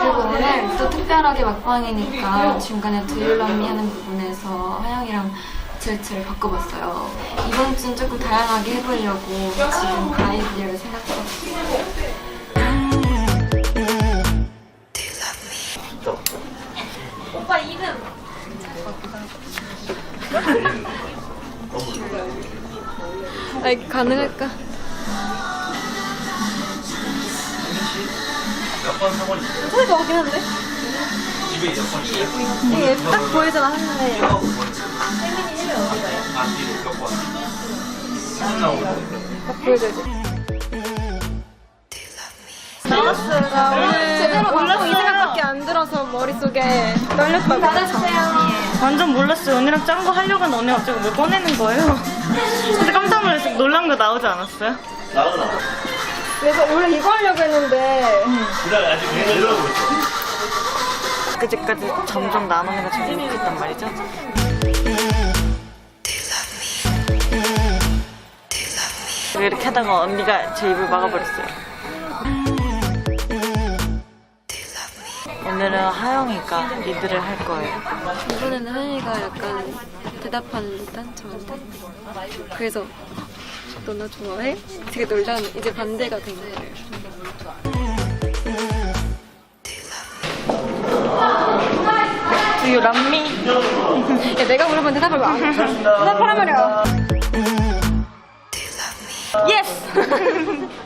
그리고 오늘 또 특별하게 막방이니까 중간에 두유람미 하는 부분에서 하영이랑 질츠를 바꿔봤어요. 이번 주는 조금 다양하게 해보려고 지금 아이디어를 생각해봤어요. 오빠 이름! 아이 가능할까? 몇번 것 같긴 한데? 집에 몇번? 이게 딱 보이잖아 하는데 아, 몇 번? 한 나오고. 딱 보여줘야지. 나 오늘 제대로 몰랐어요. 이 생각밖에 안 들어서 머릿속에 떨렸다고 받아주세요 완전 몰랐어요. 언니랑 짠 거 하려고 했는데 언니가 갑자기 왜 꺼내는 거예요? 근데 깜짝 놀라서 놀란 거 나오지 않았어요? 나도 나와. 그래서 원래 이거 하려고 했는데 그래, 아직 내려오고 있어. 그제까지 점점 나눠내가 재밌겠단 말이죠. 이렇게 하다가 언니가 제 입을 막아버렸어요. 오늘은 하영이가 리드를 할 거예요. 이번에는 하영이가 약간 대답하는 듯한 저한테 그래서 너나 좋아해? 되게 놀라는 이제 반대가 된 거예요 Do you love me? 야 내가 물어본 대답을 왜안 해? 대답하란 말이야 Yes!